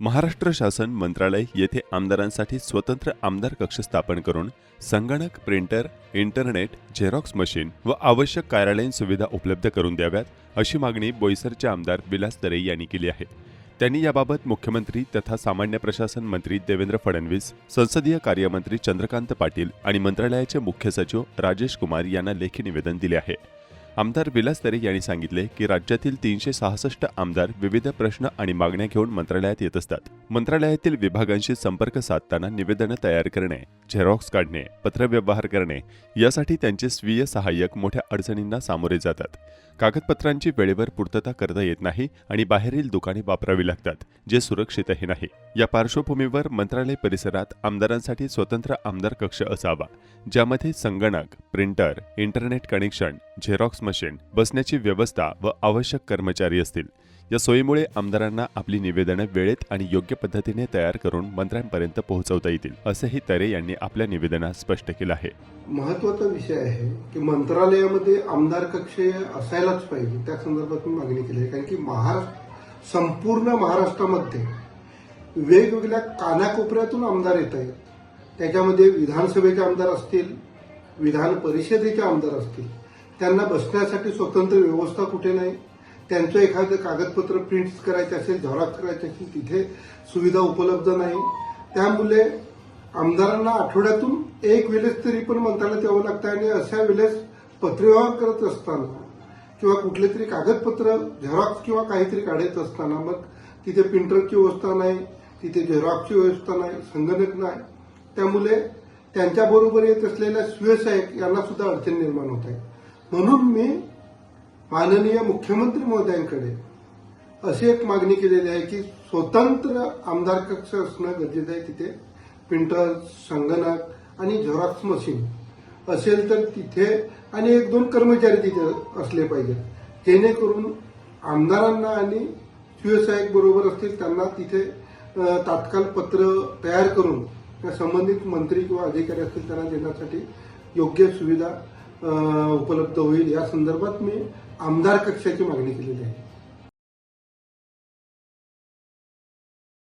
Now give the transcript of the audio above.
महाराष्ट्र शासन मंत्रालय येथे आमदारांसाठी स्वतंत्र आमदार कक्ष स्थापन करून संगणक प्रिंटर इंटरनेट झेरॉक्स मशीन व आवश्यक कार्यालयीन सुविधा उपलब्ध करून द्याव्यात अशी मागणी बोईसरचे आमदार विलास दरे यांनी केली आहे. त्यांनी याबाबत मुख्यमंत्री तथा सामान्य प्रशासन मंत्री देवेंद्र फडणवीस संसदीय कार्यमंत्री चंद्रकांत पाटील आणि मंत्रालयाचे मुख्य सचिव राजेश कुमार यांना लेखी निवेदन दिले आहे. आमदार विलास तरे यांनी सांगितले की राज्यातील तीनशे सहासष्ट आमदार विविध प्रश्न आणि मागण्या घेऊन मंत्रालयात येत असतात. मंत्रालयातील विभागांशी संपर्क साधताना निवेदनं तयार करणे झेरॉक्स काढणे पत्रव्यवहार करणे यासाठी त्यांचे स्वीय सहाय्यक मोठ्या अडचणींना सामोरे जातात. कागदपत्रांची वेळेवर पूर्तता करता येत नाही आणि बाहेरील दुकाने वापरावी लागतात जे सुरक्षितही नाही. या पार्श्वभूमीवर मंत्रालय परिसरात आमदारांसाठी स्वतंत्र आमदार कक्ष असावा ज्यामध्ये संगणक printer internet connection xerox machine बसण्याची व्यवस्था व आवश्यक कर्मचारी असतील. या सोयीमुळे आमदारांना आपली निवेदनं वेळेत आणि योग्य पद्धतीने तयार करून मंत्र्यांपर्यंत पोहोचवता येतील असंही तरे यांनी आपल्या निवेदनात स्पष्ट केलं आहे. महत्त्वाचा विषय आहे की मंत्रालयामध्ये आमदार कक्ष असायलाच पाहिजे. त्या संदर्भात मी मागणी केली आहे. कारण की महाराष्ट्र संपूर्ण महाराष्ट्रामध्ये वेगवेगळ्या कानाकोपऱ्यातून आमदार येत आहेत. त्याच्यामध्ये विधानसभेचे आमदार असतील विधान परिषदेचे आमदार असतील. त्यांना बसण्यासाठी स्वतंत्र व्यवस्था कुठे नाही. त्यांचं एखादं कागदपत्र प्रिंट करायचं असेल झेरॉक्स करायचे असेल तिथे सुविधा उपलब्ध नाही. त्यामुळे आमदारांना आठवड्यातून एक वेळेस तरी पण मंत्रालयात यावं लागतं आणि अशा वेळेस पत्रव्यवहार करत असताना किंवा कुठले तरी कागदपत्र झेरॉक्स किंवा काहीतरी काढत असताना मग तिथे प्रिंटरची व्यवस्था नाही तिथे झेरॉक्सची व्यवस्था नाही संगणक नाही. त्यामुळे त्यांच्याबरोबर येत असलेल्या स्वयंसहाय्यक यांना सुद्धा अडचण निर्माण होत आहे. म्हणून मी माननीय मुख्यमंत्री महोदयांकडे अशी एक मागणी केलेली आहे की स्वतंत्र आमदार कक्ष असणं गरजेचं आहे तिथे. प्रिंटर संगणक आणि झेरॉक्स मशीन असेल तर तिथे आणि एक दोन कर्मचारी तिथे असले पाहिजेत जेणेकरून आमदारांना आणि शिवसाहेब बरोबर असतील त्यांना तिथे तात्काळ पत्र तयार करून त्या संबंधित मंत्री किंवा अधिकारी असतील त्यांना देण्यासाठी योग्य सुविधा उपलब्ध होईल. या संदर्भात मी आमदार कक्षाची मागणी केलेली आहे.